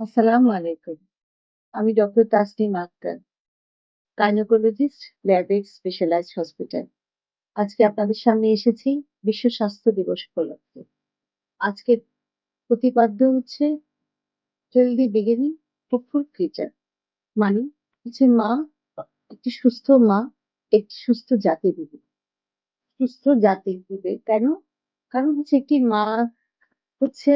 আসসালামু আলাইকুম। আমি doctor Tasnim Akter. Gynaecologist, Labex specialised hospital. আজকে আপনাদের সামনে এসেছি বিশ্ব স্বাস্থ্য দিবস উপলক্ষে। আজকের প্রতিপাদ্য হচ্ছে হেলদি বিগিনিং হোপফুল ফিউচার। মানে হচ্ছে মা একটি সুস্থ মা একটি সুস্থ জাতি দিবে। সুস্থ জাতি দিবে। কেন? কারণ হচ্ছে একটি মা হচ্ছে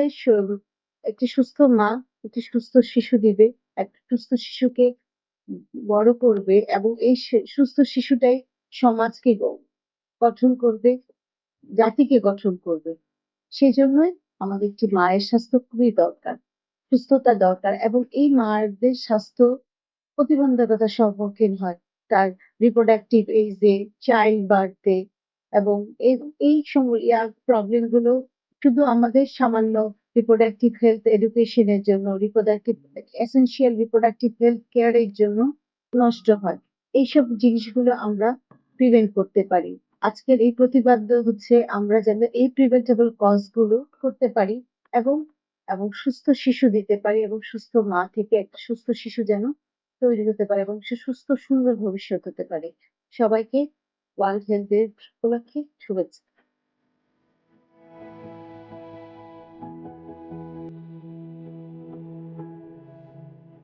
একটি সুস্থ মা একটি সুস্থ শিশু দিবে। একটা সুস্থ শিশুকে বড় করবে এবং এই সুস্থ শিশুটাই সমাজকে গঠন করবে, জাতিকে গঠন করবে। সেই সেজন্যই আমাদের একটি মায়ের স্বাস্থ্য খুবই দরকার। সুস্থতা দরকার এবং এই মাদের স্বাস্থ্য প্রতিবন্ধকতার সম্মুখীন হয়। তার রিপ্রোডাক্টিভ এইজে, চাইল্ড বার্থে এবং এই এই সম ইয়ার প্রবলেমগুলো শুধু আমাদের সামান্য রিপ্রোডাক্টিভ হেলথ এডুকেশন এর জন্য reproductive essential reproductive health care এর জন্য নষ্ট হয়। এইসব জিনিসগুলো আমরা প্রিভেন্ট করতে পারি। আজকের এই প্রতিপাদ্য হচ্ছে আমরা যেন এই প্রিভেন্টেবল কজগুলো করতে পারি এবং এবং সুস্থ শিশু দিতে পারি এবং সুস্থ মা থেকে একটা সুস্থ শিশু যেন তৈরি হতে পারে এবং সে সুস্থ সুন্দর ভবিষ্যৎ হতে পারে। সবাইকে ওয়ার্ল্ড হেলথ ডে উপলক্ষে শুভেচ্ছা।